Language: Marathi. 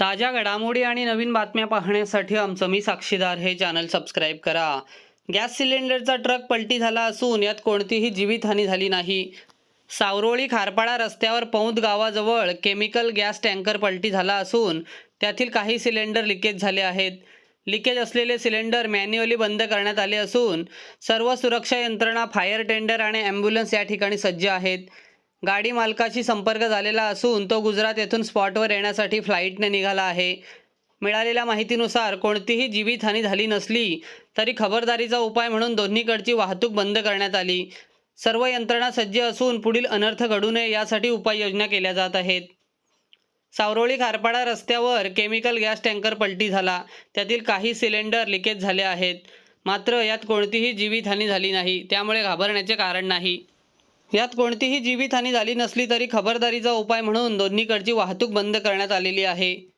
ताज्या घडामोडी आणि नवीन बातम्या पाहण्यासाठी आमचं मी साक्षीदार हे चॅनल सबस्क्राईब करा. गॅस सिलेंडरचा ट्रक पलटी झाला असून यात कोणतीही जीवितहानी झाली नाही. सावरोळी खारपाडा रस्त्यावर पौंद गावाजवळ केमिकल गॅस टँकर पलटी झाला असून त्यातील काही सिलेंडर लिकेज झाले आहेत. लिकेज असलेले सिलेंडर मॅन्युअली बंद करण्यात आले असून सर्व सुरक्षा यंत्रणा फायर टेंडर आणि ॲम्ब्युलन्स या ठिकाणी सज्ज आहेत. गाडी मालकाशी संपर्क झालेला असून तो गुजरात येथून स्पॉटवर येण्यासाठी फ्लाईटने निघाला आहे. मिळालेल्या माहितीनुसार कोणतीही जीवितहानी झाली नसली तरी खबरदारीचा उपाय म्हणून दोन्हीकडची वाहतूक बंद करण्यात आली. सर्व यंत्रणा सज्ज असून पुढील अनर्थ घडू नये यासाठी उपाययोजना केल्या जात आहेत. सावरोळी खारपाडा रस्त्यावर केमिकल गॅस टँकर पलटी झाला. त्यातील काही सिलेंडर लिकेज झाले आहेत. मात्र यात कोणतीही जीवितहानी झाली नाही. त्यामुळे घाबरण्याचे कारण नाही. यात कोणतीही जीवितहानी झाली नसली तरी खबरदारीचा उपाय म्हणून दोन्हीकडची वाहतूक बंद करण्यात आलेली आहे.